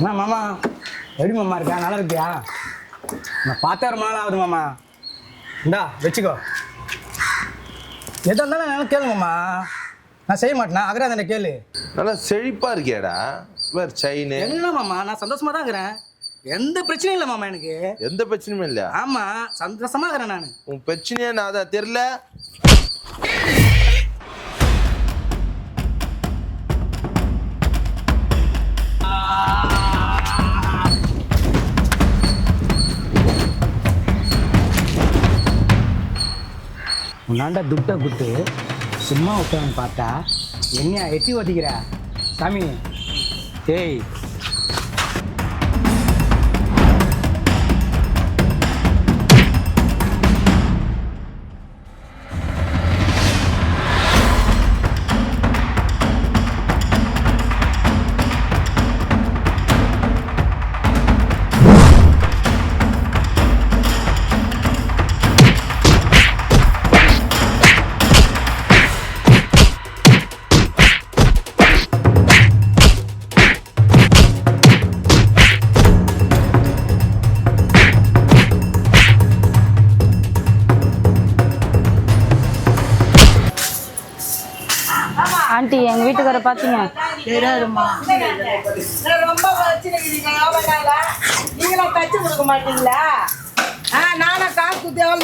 என்ன மாமா. எப்படி மாமா இருக்கா? நல்லா இருக்கியா? நான் பார்த்தா ரொம்ப நாள் ஆகுது மாமா. இந்தா வச்சுக்கோ. எதா இருந்தாலும் நல்லா கேளு மாமா. நான் செய்ய மாட்டேனா? அகராதனை கேளு. நல்லா செழிப்பா இருக்கியாடா. வேறு செயின் என்ன மாமா? நான் சந்தோஷமா தான் இருக்கிறேன். எந்த பிரச்சனையும் இல்லை மாமா எனக்கு. எந்த பிரச்சனையும் இல்லையா? ஆமா சந்தோஷமா இருக்கிறேன் நான். உன் பிரச்சனையே நான் அதான் தெரியல. உன்னாண்ட துட்டை குட்டு சும்மா விட்டவன் பார்த்தா என்னையா எட்டி ஓட்டிக்கிற? சாமி. ஏய்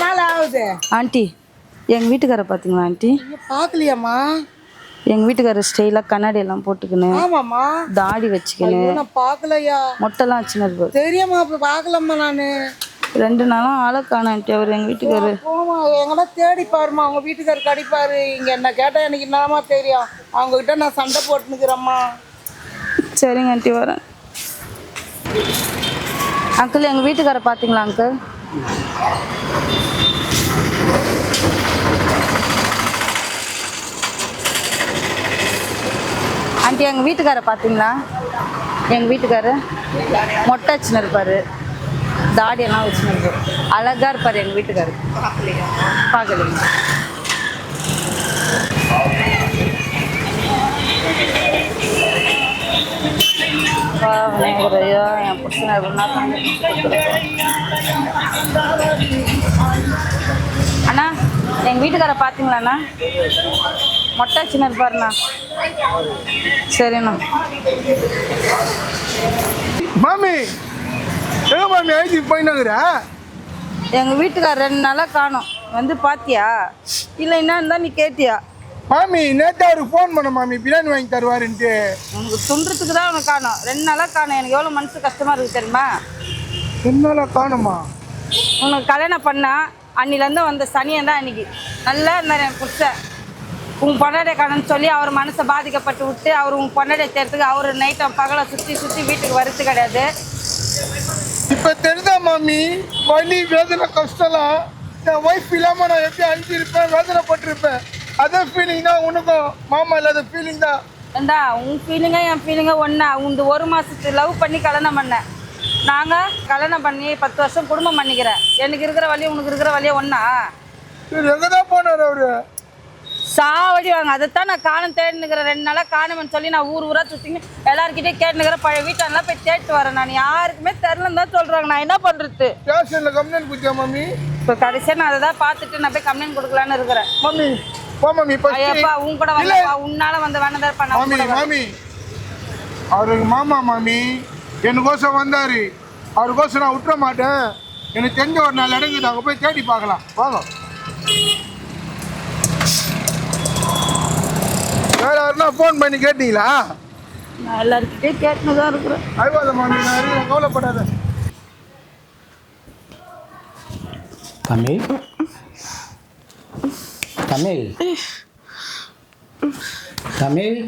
நாள் ஆகுது? ஆண்டி எங்கள் வீட்டுக்கார பார்த்தீங்களா ஆண்டி? பார்க்கலையாம்மா எங்கள் வீட்டுக்கார ஸ்டைலாக கண்ணாடி எல்லாம் போட்டுக்கின்னு ஆமாம்மா. தாடி வச்சுக்கின்னு நான் பார்க்கலையா மொட்டைலாம் வச்சுன்னு இருப்பாரு. தெரியுமா இப்போ பார்க்கலம்மா நான். ரெண்டு நாளாக ஆளை காண ஆண்டி அவர் எங்கள் வீட்டுக்காரு. போமா எங்கன்னா தேடி பாருமா அவங்க வீட்டுக்காரர் கடிப்பாரு. இங்க என்ன கேட்டா எனக்கு என்னமா தெரியும். அவங்க கிட்ட நான் சண்டை போட்டுனுக்குறேம்மா சரிங்க ஆண்டி வரேன். அங்கிள் எங்கள் வீட்டுக்கார பார்த்தீங்களா அங்கிள்? ஆண்டி எங்கள் வீட்டுக்கார பார்த்தீங்களா எங்கள் வீட்டுக்காரு? மொட்டை வச்சுன்னு இருப்பாரு. தாடியெல்லாம் வச்சுன்னு அழகாக அழகா இருப்பார் எங்கள் வீட்டுக்காரு. பார்க்கலைங்க ஐயோ என் புருஷனை எப்படின்னா அண்ணா எங்கள் வீட்டுக்கார பார்த்தீங்களாண்ணா மொட்டை சின்ன இருப்பாருண்ணா. சரிண்ணா. மாமி! எங்க மாமி ஐடி போயினாங்கிற எங்கள் வீட்டுக்கார ரெண்டு நாளாக காணோம். வந்து பாத்தியா? இல்லை என்ன நீ கேட்டியா? மாமி நேத்து அவருக்கு ஃபோன் பண்ண மாமி பிரியாணி வாங்கி தருவாருன்ட்டு. உனக்கு துண்டுறதுக்கு தான் உனக்கு காணோம். ரெண்டு நாளாக காணோம். எனக்கு எவ்வளோ மனசு கஷ்டமாக இருக்குது தெரியுமா? என்னால காணுமா? உனக்கு கல்யாணம் பண்ணா அன்னிலேருந்து வந்த சனியன் தான் அன்னைக்கு நல்லா இருந்தார் என் புருஷன் உன் பொண்டாடைய கணன்னு சொல்லி அவர் மனசை பாதிக்கப்பட்டு விட்டு அவர் உன் பொண்டாடைய தேர்த்துக்கு அவர் நைட்டம் பகலை சுற்றி சுற்றி வீட்டுக்கு வரது கிடையாது. இப்ப தெரியுதா மாமி? வலி வேதனை கஷ்டம்லாம் என் ஒய்ஃப் இல்லாம நான் எப்படி அழிஞ்சிருப்பேன் வேதனைப்பட்டிருப்பேன்? அதே ஃபீலிங் தான் உனக்கும். மாமா இல்லாத ஃபீலிங் தான். ஏண்டா உன் ஃபீலிங்கா என் ஃபீலிங்கா ஒன்றா உந்து ஒரு மாதத்து லவ் பண்ணி கல்யாணம் பண்ணேன் நாங்கள் கல்யாணம் பண்ணி பத்து வருஷம் குடும்பம் பண்ணிக்கிறேன். எனக்கு இருக்கிற வழி உனக்கு இருக்கிற வழியே ஒன்றா எங்க தான் போனார் அவரு? சாவடி வாங்க. அதைத்தான் நான் காணும் தேடினுக்கிறேன் ரெண்டு நாளாக காணுமென்னு சொல்லி நான் ஊர் ஊராக சுற்றிங்க எல்லாருக்கிட்டையும் கேட்டுனுக்கிறேன் பழைய வீட்டெல்லாம் போய் தேடிட்டு வரேன் நான். யாருக்குமே தெரிலன்னு தான் சொல்கிறாங்க நான் என்ன பண்ணுறது ஸ்டேஷன்ல கம்ப்ளைண்ட் கொடுத்தியா மாமி இப்போ கடைசியாக நான் அதை தான் பார்த்துட்டு நான் போய் கம்ப்ளைண்ட் கொடுக்கலான்னு இருக்கிறேன். மாமி போ மாமி ஐயப்பா உன் கூட வந்தப்பா உன்னால வந்து வேணதார் பண்ண மாமி மாமி அவருக்கு மாமா மாமி எனக்கோசம் வந்தாரு. அவருக்கோசம் நான் விட்டுற மாட்டேன். எனக்கு தெரிஞ்ச ஒரு நாலு இடங்குது அங்கே போய் தேடி பார்க்கலாம். வாங்க. வேற யாருன்னா ஃபோன் பண்ணி கேட்டீங்களா? நான் எல்லாருக்கிட்டையும் கேட்டுன்னு தான் இருக்கிறேன். அழுவாத மாமி நான் கவலைப்படாத. தமிழ்? தமிழ்? தமிழ்?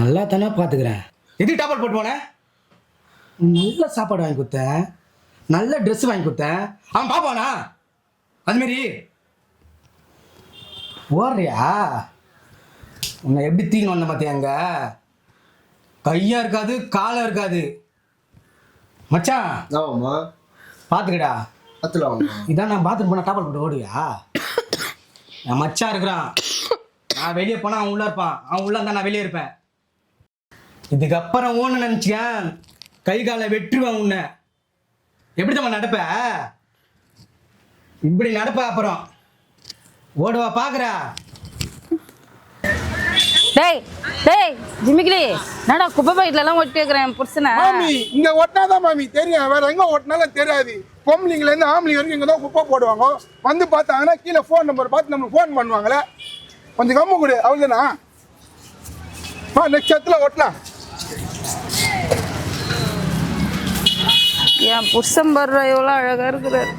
நல்லா தானே பார்த்துக்கிறேன் இது டாப்பல் போட்டு போனேன் நல்ல சாப்பாடு வாங்கி கொடுத்தேன் நல்ல ட்ரெஸ் வாங்கி கொடுத்தேன் அவன் பாப்பானா? அதுமாரி ஓடுறியா? உன்னை எப்படி தீங்கணும் வந்த பார்த்தியாங்க கையா இருக்காது காலம் இருக்காது. மச்சான் ஆமாம்மா பார்த்துக்கடா பத்தில் இதான் நான் பாத்ரூம் போனால் டாப்பல் போட்டு ஓடுவியா? என் மச்சான் இருக்கிறான். நான் வெளியே போனால் அவன் உள்ளே இருப்பான். அவன் உள்ளே இருந்தால் நான் வெளியே இருப்பேன். இதுக்கப்புறம் ஓன நினச்சிக்கேன். கை காலை வெட்டுருவேன் உன்னை. எப்படி தான் நடப்ப? இப்படி நடப்ப அப்புறம். ஓடுவா பார்க்குறா டேய் டேய் ஜிமிக்கிலி என்னடா குப்பை பைட்ல எல்லாம் ஒட்டி வைக்கிறேன் என் புருஷனை? மாமி இங்க ஒட்டினாதான் மாமி தெரியும். வேற எங்க ஒட்டினாலும் தெரியாது. பொம்பளைங்கள இருந்து ஆம்பளைங்க வரைக்கும் இங்க தான் குப்பை போடுவாங்க. வந்து பார்த்தாங்கன்னா கீழே ஃபோன் நம்பர் பார்த்து நம்மளுக்கு ஃபோன் பண்ணுவாங்களே. கொஞ்சம் கம்மு கொடு அவ்வளோதானா ஆ நெக்ஸ்ட் இடத்துல ஒட்டலாம். என் புருஷன் படுற எவ்வளோ அழகா இருக்கிறார்.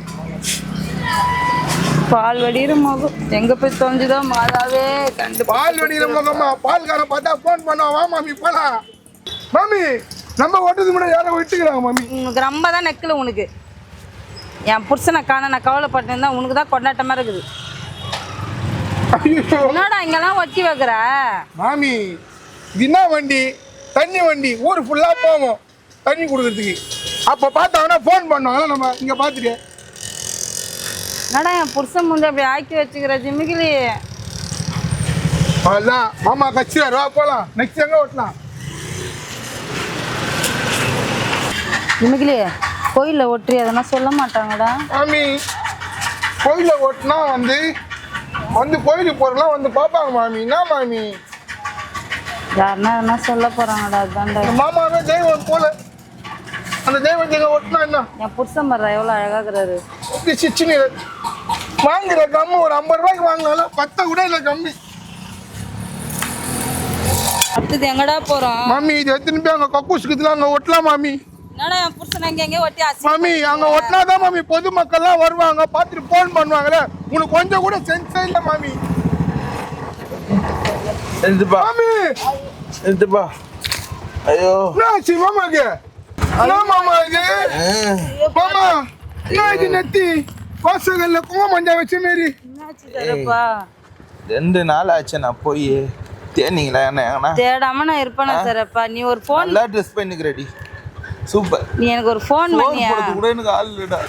பால் வடிகிற முகம். எங்க போய் தொலைஞ்சுதோ மாதாவே கண்டு பால் வடிகிற முகமா? பால்காரன் பார்த்தா ஃபோன் பண்ணுவான். வா மாமி போலாம். மாமி நம்ம ஓட்டுறதுக்கு முன்னாடி யாரோ விட்டுக்கிறாங்க மாமி. உனக்கு ரொம்ப தான் நெக்கில் உனக்கு. என் புருஷனை காண நான் கவலைப்பட்டிருந்தா உனக்கு தான் கொண்டாட்டமா இருக்குது. என்னடா இங்கெல்லாம் ஒட்டி வைக்கிற? மாமி இது என்ன வண்டி தண்ணி வண்டி ஊர் ஃபுல்லாக போவோம். தண்ணி கொடுக்கறதுக்கு. அப்போ பார்த்தாங்கன்னா ஃபோன் பண்ணுவாங்களா நம்ம இங்கே பார்த்துட்டு என்னடா என் புருஷன் முன்னாடி அப்படி ஆக்கி வச்சுக்கிற ஜிமிக்கிலி அதான் மாமா கட்சியார் வா போகலாம் நெக்ஸ்ட் எங்கே ஓட்டலாம்? ஜிமிக்கிலி கோயிலில் ஒட்டி அதெல்லாம் சொல்ல மாட்டாங்கடா. மாமி கோயிலில் ஓட்டினா வந்து வந்து கோயிலுக்கு போகிறலாம் வந்து பார்ப்பாங்க மாமி. என்ன மாமி? யாருன்னா எதனா சொல்ல போறாங்கடா அதான்டா. மாமாவே தெய்வம் போல. அந்த தெய்வத்தை எங்கே ஓட்டினா என்ன? என் புருஷன் படுற எவ்வளோ அழகாகிறாரு சிச்சுன்னு வாங்குற கம்மு ஒரு ஐம்பது ரூபாய்க்கு வாங்கினாலும் பத்த கூட இல்லை கம்மி. அடுத்தது எங்கடா போறோம்? மாமி இது எத்தனை போய் அங்கே கக்கூசுக்குதுல அங்கே ஒட்டலாம் மாமி? என்னடா என் புருஷன் எங்க எங்கேயோ ஒட்டி அசி மாமி அங்க ஒட்டினாதான் மாமி பொதுமக்கள்லாம் வருவாங்க பார்த்துட்டு ஃபோன் பண்ணுவாங்களே. உனக்கு கொஞ்சம் கூட சென்ஸே இல்லை மாமி. எழுதுப்பா மாமி! எழுதுப்பா ஐயோ. என்ன ஆச்சு மாமாக்கு என்ன மாமா இது? மாமா என்ன இது நெத்தி? வாசகல்ல குங்கும மஞ்சள் வச்ச மாரி. ரெண்டு நாள் ஆச்சு நான் போய் தேனீங்களா என்ன தேடாம நான் இருப்பேனா தரப்பா? நீ ஒரு ஃபோன் நல்லா ட்ரெஸ் பண்ணிக்கிறடி. சூப்பர். நீ எனக்கு ஒரு ஃபோன் பண்ணியா? கூட எனக்கு ஆள் இல்லடா.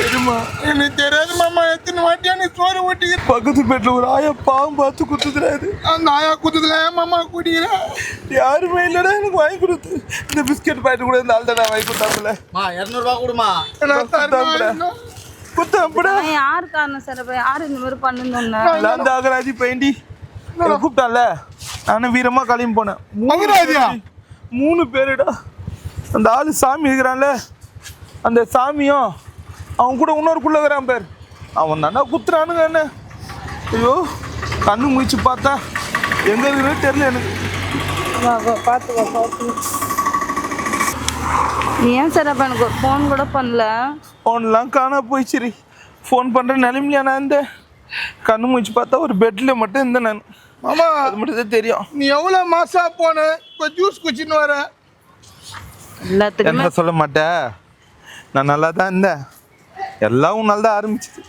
தெரியுமா? எனக்கு தெரியாது மாமா. எத்தனை வாட்டியா நீ சோறு ஓட்டிக்க பக்கத்து பேட்டில் ஒரு ஆயா பாவம் பார்த்து குத்துதுறாது அந்த ஆயா குத்துதுல ஏன் மாமா குடிக்கிறேன் யாருமே இல்லடா எனக்கு வாங்கி கொடுத்து. இந்த பிஸ்கட் பாக்கெட் கூட இந்த ஆள் தான் வாங்கி கொடுத்தாப்புல. மா இரநூறுபா கொடுமா. நான் தரேன் குத்தாப்புடா அவன் யாரு காரணம் சார்? யாரு இந்த மாதிரி பண்ணுன்னு நான் தாகராஜி பெயிண்டி என்னை கூப்பிட்டான்ல. நானும் வீரமா கிளம்பி போனேன். மூணு. மூணு பேருடா. அந்த ஆளு சாமி இருக்கிறான்ல. அந்த சாமியும் அவன் கூட இன்னொரு குள்ள இருக்கிறான் பேர். அவன் தானே குத்துறானுங்க என்ன? ஐயோ கண்ணு முழிச்சு பார்த்தா எங்க இருக்குன்னு தெரியல எனக்கு. பார்த்து நீ ஏன் சார் அப்போ எனக்கு ஒரு ஃபோன் கூட பண்ணல? ஃபோன்லாம் காணா போயிடுச்சு ஃபோன் பண்ணுற நிலைமையா நான் இந்த கண்ணு முழிச்சு பார்த்தா ஒரு பெட்டில் மட்டும் இருந்தேன் நான். மாமா அது மட்டும் தான் தெரியும். நீ எவ்வளவு மாசா போன? இப்போ ஜூஸ் குச்சின்னு வர. எல்லாத்துக்குமே என்ன சொல்ல மாட்டேன் நான் நல்லா தான் இருந்தேன். எல்லாம் உன்னால தான் ஆரம்பிச்சது.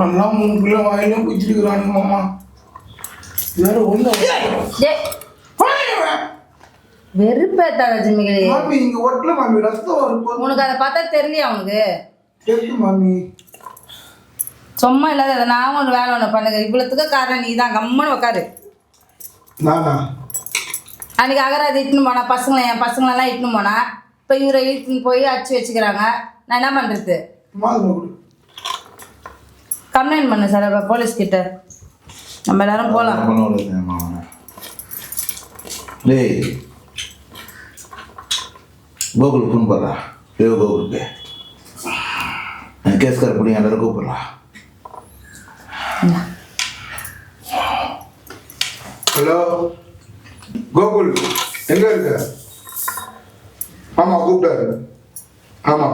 நல்லா மூணு கிலோ வாயிலும் குச்சிருக்கிறானுங்க மாமா. வேற ஒண்ணு வெறுப்பேத்தாத ஜிம்மிகளி. மாமி இங்க ஒட்டல மாமி ரத்தம் வரும் உனக்கு அதை பார்த்தா தெரியலையா கேட்டு மாமி? சும்மா இல்லாத அதை நான் ஒன்று வேலை ஒன்று பண்ணுங்க. இவ்வளோத்துக்கு காரணம் நீ தான் கம்முன்னு உட்காரு நானா? அன்றைக்கி அகராதி இட்டுன்னு போனா பசங்களை என் பசங்களெல்லாம் இட்டுன்னு போனா இப்போ இவரை இழுத்துன்னு போய் அடிச்சு வச்சுக்கிறாங்க. நான் என்ன பண்ணுறது கம்ப்ளைண்ட் பண்ணு சார் இப்போ போலீஸ் கிட்ட. நம்ம எல்லாரும் போகலாம் டேய் கோகுல் ஃபோன் பண்ணுறா ஏ கோகுலுக்கு கேஸ்கார் படி எல்லாரும் கூப்பிட்றா. ஹலோ? கோகுல் எங்க இருக்க? ஆமா கூப்பிட்டாரு. ஆமா.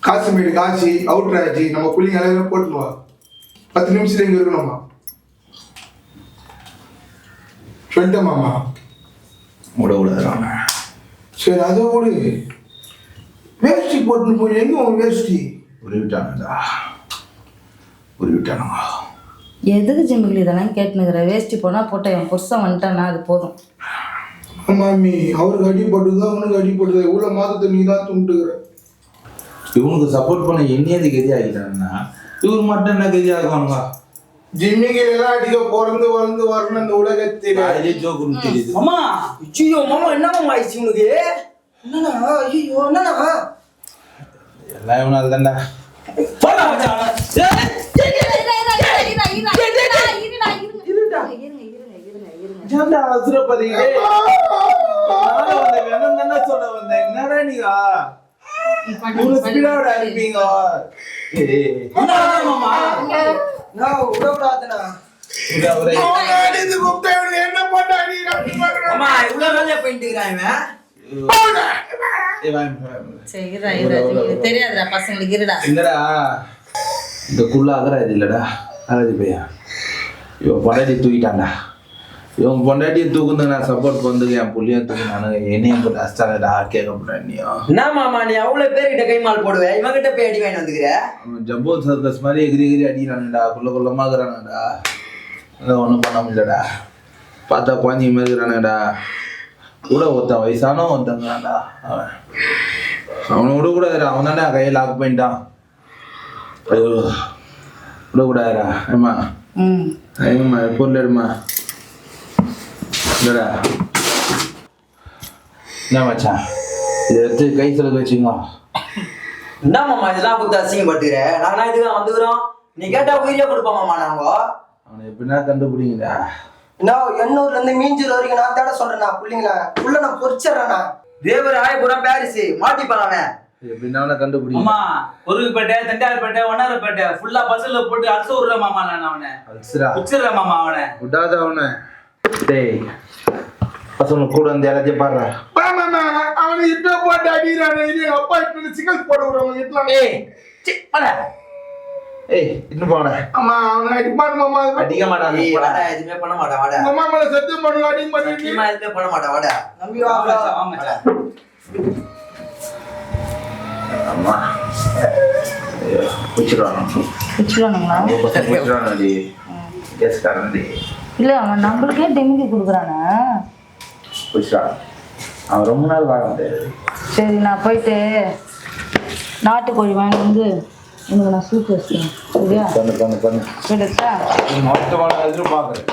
காசிமேடு காசி அவுட்ரு ஆச்சு நம்ம பிள்ளைங்க எல்லாரும் போட்டுனுவா பத்து நிமிஷத்துல இங்க இருக்கணுமா? சொல்லிட்டேன் மாமா. விட விடாதான சரி அதை விடு வேஷ்டி போட்டுன்னு போய் எங்க உன் வேஷ்டி? உருவிட்டானுடா உருவிட்டானுங்க எதுக்கு ஜிம்மிகளி இதெல்லாம் கேட்டுனுக்குற? வேஷ்டி போனால் போட்ட என் புருஷன் வந்துட்டானா அது போதும். மாமி அவருக்கு அடிபட்டுது அவனுக்கு அடிபட்டுது? இவ்வளோ மாதத்தை நீ தான் துண்டுகிற. இவனுக்கு சப்போர்ட் பண்ண என்னையது கதி ஆகிட்டான்னா இவர் மட்டும் என்ன கதி ஆகுவானுங்க ஜிம்மிக்கு எல்லாம் அடிக்க பிறந்து வளர்ந்து வரணும் இந்த உலகத்தில் அதிலே ஜோக்குன்னு தெரியுது மாமா ஐயோ மாமா என்ன மாமா ஆயிடுச்சு உனக்கு என்னண்ணா ஐயோ என்னண்ணா எல்லாம் இவனால தான்டா போடா மச்சான் சொல்ல வந்தேன் என்னடா நீங்க ஒரு ஸ்பீடோட அனுப்பிங்க என்ன போட்டு அடிக்கிறான் மாமா இவ்வளவு வேலையா போயிட்டு இருக்கிறான் இவன். தெரியாதுடா பசங்களுக்கு இருடா. என்னடா? இந்த குள்ள அகராது இல்லடா. அகராதி பையா? இவன் பொண்டாட்டி தூக்கிட்டான்டா. இவன் பொண்டாட்டியை தூக்குந்து நான் சப்போர்ட் பண்ணது என் புள்ளியும் தூக்கினானு என்னையும் போட்டு அஸ்தானடா கேட்க போறேன் நீயும் என்ன மாமா நீ அவ்வளவு பேர்கிட்ட கை மால் போடுவ? இவன் கிட்ட போய் அடி வாங்கி வந்துக்கிற? ஜம்போ சர்க்கஸ் மாதிரி எகிரி எகிரி அடிக்கிறானுடா குள்ள குள்ளமா இருக்கிறானுடா. அதான் ஒன்றும் பண்ண முடியலடா. பார்த்தா குழந்தைங்க மாதிரி இருக்கிறானுடா. கூட ஒருத்தன் வயசானோ ஒருத்தங்கிறான்டா அவன். அவனை விடக்கூடாதுடா. அவன் தானே கையை லாக் பண்ணிட்டான். விடக்கூடாதுடா. ஏம்மா? ம். ஐயம்மா பொருள் எடுமா இல்லடா என்ன மச்சான் இதை எடுத்து கை செலவு வச்சுங்க என்ன மாமா இதெல்லாம் கொடுத்து அசிங்கப்பட்டுக்கிற நாங்களாம் இதுதான் வந்துக்கிறோம் நீ கேட்டா உயிரியா கொடுப்போம் மாமா நாங்க அவனை எப்படின்னா கண்டுபிடிங்கடா நான் எண்ணூர்ல இருந்து மீஞ்சூர் வரைக்கும் நான் தேட சொல்றேண்ணா பிள்ளைங்கள உள்ள நான் பொறிச்சிடுறேண்ணா தேவர் ஆயபுரம் பாரிஸ் மாட்டிப்பான் அவன் எப்படின்னா அவனை கண்டுபிடிங்க மாமா பொருள்பேட்டை தண்டார்பேட்டை ஒன்னாரப்பேட்டை ஃபுல்லா பஸ்ல போட்டு அலச விடுற மாமா நான் அவனை உச்சிடுற மாமா அவனை விடாத அவனை டேய் பசங்க கூட வந்து எல்லாத்தையும் பாடுறா அவனை இப்ப போட்டு அடிக்கிறானே இது அப்பா இப்ப சிக்கல் போட விடுறவங்க வீட்டுல. ஏய். ஏய் இன்னும் போன ஆமா அவனை அடிப்பான் மாமா. அடிக்க மாட்டான் ஏய், வாடா பண்ண மாட்டான் வாடா. அம்மா மேல சத்தியம் எதுவுமே பண்ண மாட்டான் வாடா. நம்பி வா. வாடா. அம்மா. ஐயோ குச்சிடுவானோ வச்சுக்கணுங்களா குச்சிடுவானடி கேஸ்காரன்டி. இல்லை அவன் நம்மளுக்கே டெமிக்கி கொடுக்குறானே. குச்சிடுவான் அவன் ரொம்ப நாள் வாழ முடியாது. சரி நான் போயிட்டு நாட்டுக்கோழி வாங்கிட்டு வந்து உனக்கு நான் சூப் வச்சுக்கிறேன். சரியா? பண்ணு பண்ணு பண்ணு. போயிட்டு மொத்தமான எதிர்பார்க்குறேன்